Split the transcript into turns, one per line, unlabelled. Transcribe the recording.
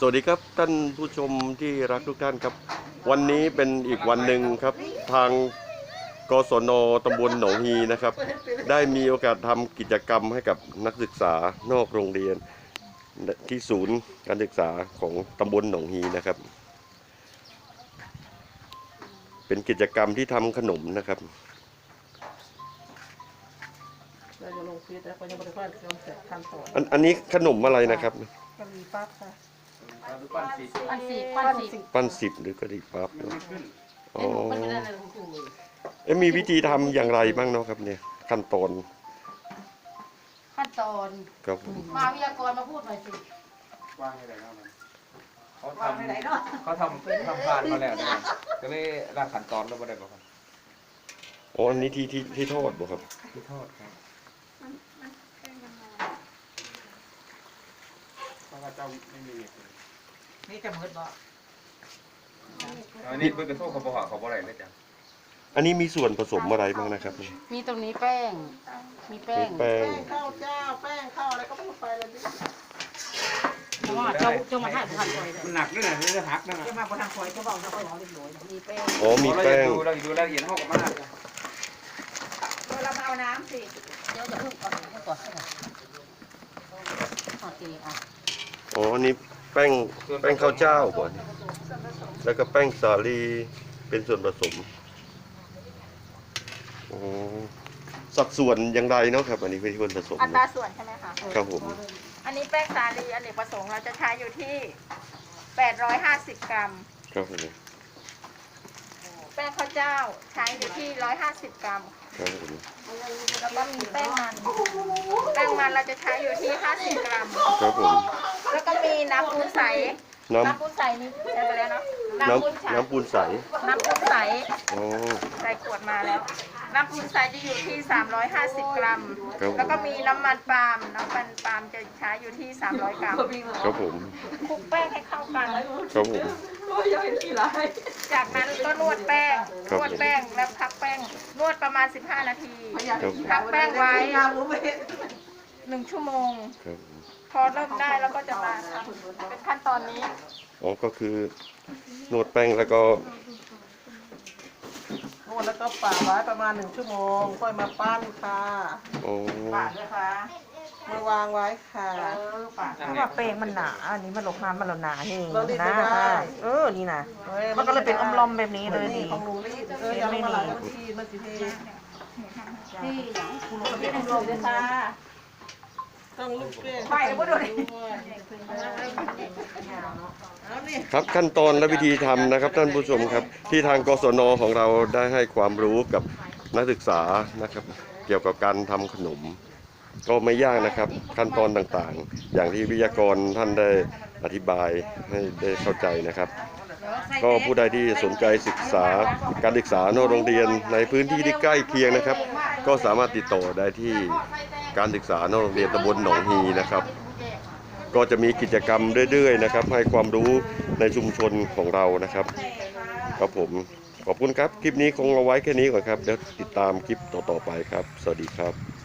สวัสดีครับท่านผู้ชมที่รักทุกท่านครับ วันนี้เป็นอีกวันหนึ่งครับ ทางกศนตำบลหนองฮีนะครับ ได้มีโอกาสทำกิจกรรมให้กับนักศึกษานอกโรงเรียนที่ศูนย์การศึกษาของตำบลหนองฮีนะครับ เป็นกิจกรรมที่ทำขนมนะครับ
เราจะลงฟีดแล้วก็ยังไม่ได้ฟันเครื่องเสร็จขั้นตอน
อันอันนี้ขนมอะไรนะครับ
กะหรี่ปั๊บค่ะ
ปั้นสีปั้นสี
ปั้นสิบหรือกะหรี่ปั๊บเนอะอ๋อ
มันเป็นอะไรของคุณเลย
เอ๊ะมีวิธีทำอย่างไรบ้างเนาะครับเนี่ยขั้นตอน
ขั้นตอน
ครับผม
มาวิทยากรมาพูดหน่อยสิ
ว่างให้ไหนครับมันเขาทำเขาทำทำผ่านมาแล้วนะก็เลยรากขั้นตอนแล้วไม่ได้บอกครับ
อ๋ออันนี้ที่ที่ที่ทอดบ่ครับ
ที่ทอดครับเพราะว่าเจ้าไม่มีเน็ตเลย
นี่จะมืดบ่
อันนี้เพิ่งกระโทษเขาบอกว่าเขาบอกอะไรนะจ๊ะ
อันนี้มีส่วนผสมอะไรบ้างนะครับ
มีตรงนี้แป้ง มีแป้
มี
ง
แป้ง
แป้งข้าวเจ้า แป้งข้าวอะไรก็พูดไปเลยดิ
เพราะว่าเจ้าเจ้ามาถ่ายผ่านเลย
มันหนักด้วยนะนี่จะหักนะ
จะมาประทางคอยก็บอกจะคอยร้องเรียบร้อย
มีแป้ง
อ๋อ มีแป้ง
เราอยู่รายละเอียดห้องกับมาก
เรามาเอาน้ำสิ
เดี๋ยวจะเพิ่งก่อนเพิ่งก่อนโอเคอะ
อ๋อ อันนี้ แป้งแป้งข้าวเจ้าก่อน แล้วก็แป้งสาลีเป็นส่วนผสมอ๋อสัดส่วนอย่างไรเนาะครับ อันนี้เป็นส่วนผสม
อัตราส่วนใช่ไหมคะ
ครับผม
อันนี้แป้งสาลีอเนกประสงค์เราจะใช้อยู่ที่ 850 กรัม
ครับผม
แป้งข้าวเจ้าใช้อยู่ที่ 150 กรัม
ครับผม
แล้วก็มีแป้งมัน แป้งมันเราจะใช้อยู่ที่ 50 กรัม
ครับผม
แล้วก็มีน้ำปูนใส
น้
น้ำปูนใสนี่ใช้ไปแล้วเนาะำน้ำปูนใส
น้ำน้ำปูนใส
น้ำปูนใส
อ๋อ
ใส่ขวดมาแล้ว น้ำปูนใสจะอยู่ที่ 350 กรัม
ครับผม
แล้วก็มีน้ำมันปาล์ม น้ำมันปาล์มจะใช้อยู่ที่ 300 กรัม
ครับผม
คลุกแป้งให้เข้ากัน
ครับผม
จากนั้นก็นวดแป้ง
ครับ
นวดแป้งแล้วพักแป้ง นวดประมาณ 15 นาที
ครับ
พักแป้งไว้
ยารู้ไหม
หนึ่งชั่วโมง
ครับ
พอเริ่มได้แล้วก็จะมาทำเป็นขั้นตอนนี้
อ๋อก็คือนวดแป้งแล้วก็
นวดแล้วก็ป่าไว้ประมาณหนึ่งชั่วโมงค่อยมาปั้นค่ะ
อ๋อ
ป่าด้วยค่ะมาวางไว้ค่ะ
เพราะว่าแป้งมันหนาอันนี้มันลงน้ำมันแล้วหนานี่
เรารีด
นะ
ไม่ได้
เออนี่นะมันก็เลยเป็นอมลอมแบบนี้เลย
นี่
นี่
ของหนูรีดเออยังไม่หลายมันทีมันสิเท
ที่
มันเป็นลมเลยค่ะ ต้องลูกเกลี้ยง
ไปแล้วก็โดน
เอานี่
ครับขั้นตอนและวิธีทำนะครับท่านผู้ชมครับ ที่ทางกศนของเราได้ให้ความรู้กับนักศึกษานะครับ เกี่ยวกับการทำขนม ก็ไม่ยากนะครับ ขั้นตอนต่างๆ อย่างที่วิทยากรท่านได้อธิบายให้ได้เข้าใจนะครับ ก็ผู้ใดที่สนใจศึกษาการศึกษานอกโรงเรียนในพื้นที่ที่ใกล้เคียงนะครับ ก็สามารถติดต่อได้ที่ การศึกษานอกโรงเรียนตำบลหนองฮีนะครับ ก็จะมีกิจกรรมเรื่อยๆนะครับ ให้ความรู้ในชุมชนของเรานะครับครับผมขอบคุณครับ คลิปนี้คงเอาไว้แค่นี้ก่อนครับ เดี๋ยวติดตามคลิปต่อๆไปครับ สวัสดีครับ